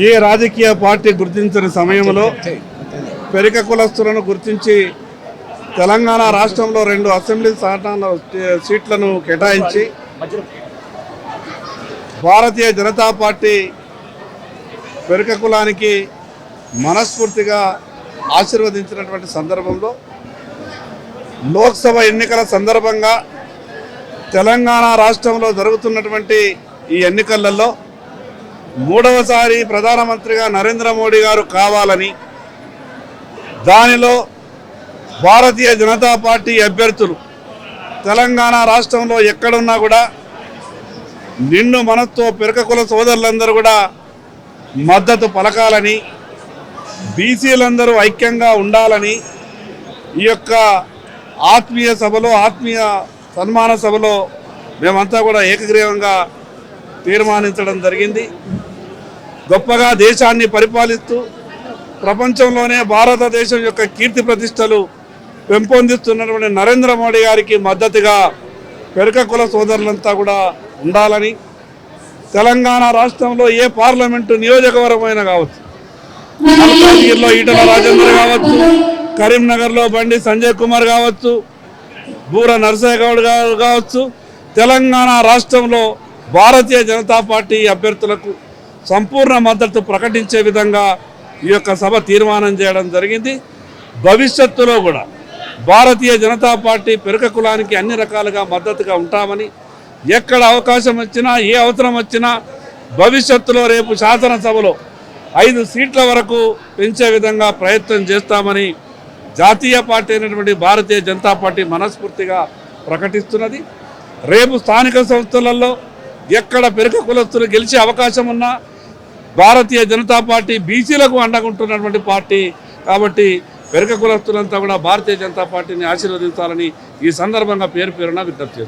ఏ రాజకీయ పార్టీ గుర్తించని సమయంలో పెరిక కులస్తులను గుర్తించి తెలంగాణ రాష్ట్రంలో రెండు అసెంబ్లీ స్థానాల సీట్లను కేటాయించి భారతీయ జనతా పార్టీ పెరిక కులానికి మనస్ఫూర్తిగా ఆశీర్వదించినటువంటి సందర్భంలో లోక్సభ ఎన్నికల సందర్భంగా తెలంగాణ రాష్ట్రంలో జరుగుతున్నటువంటి ఈ ఎన్నికలలో మూడవసారి ప్రధానమంత్రిగా నరేంద్ర మోడీ గారు కావాలని దానిలో భారతీయ జనతా పార్టీ అభ్యర్థులు తెలంగాణ రాష్ట్రంలో ఎక్కడున్నా కూడా నిన్ను మనతో పెరకకుల సోదరులందరూ కూడా మద్దతు పలకాలని బీసీలందరూ ఐక్యంగా ఉండాలని ఈ యొక్క ఆత్మీయ సభలో ఆత్మీయ సన్మాన సభలో మేమంతా కూడా ఏకగ్రీవంగా తీర్మానించడం జరిగింది. గొప్పగా దేశాన్ని పరిపాలిస్తూ ప్రపంచంలోనే భారతదేశం యొక్క కీర్తి ప్రతిష్టలు పెంపొందిస్తున్నటువంటి నరేంద్ర మోడీ గారికి మద్దతుగా పెరక కుల సోదరులంతా కూడా ఉండాలని తెలంగాణ రాష్ట్రంలో ఏ పార్లమెంటు నియోజకవర్గమైనా కావచ్చు మల్కాజ్గిరిలో ఈటల రాజేందర్ కావచ్చు కరీంనగర్లో బండి సంజయ్ కుమార్ కావచ్చు బూర నరసయ్య గౌడ్ గారు కావచ్చు తెలంగాణ రాష్ట్రంలో భారతీయ జనతా పార్టీ అభ్యర్థులకు సంపూర్ణ మద్దతు ప్రకటించే విధంగా ఈ యొక్క సభ తీర్మానం చేయడం జరిగింది. భవిష్యత్తులో కూడా భారతీయ జనతా పార్టీ పెరుక కులానికి అన్ని రకాలుగా మద్దతుగా ఉంటామని ఎక్కడ అవకాశం వచ్చినా ఏ అవసరం వచ్చినా భవిష్యత్తులో రేపు శాసనసభలో ఐదు సీట్ల వరకు పెంచే విధంగా ప్రయత్నం చేస్తామని జాతీయ పార్టీ అయినటువంటి భారతీయ జనతా పార్టీ మనస్ఫూర్తిగా ప్రకటిస్తున్నది. రేపు స్థానిక సంస్థలలో ఎక్కడ పెరుక కులస్తులు గెలిచే అవకాశం ఉన్నా భారతీయ జనతా పార్టీ బీసీలకు అండగుంటున్నటువంటి పార్టీ కాబట్టి పెరుక కులస్తులంతా కూడా భారతీయ జనతా పార్టీని ఆశీర్వదించాలని ఈ సందర్భంగా పేరు పేరున విజ్ఞప్తి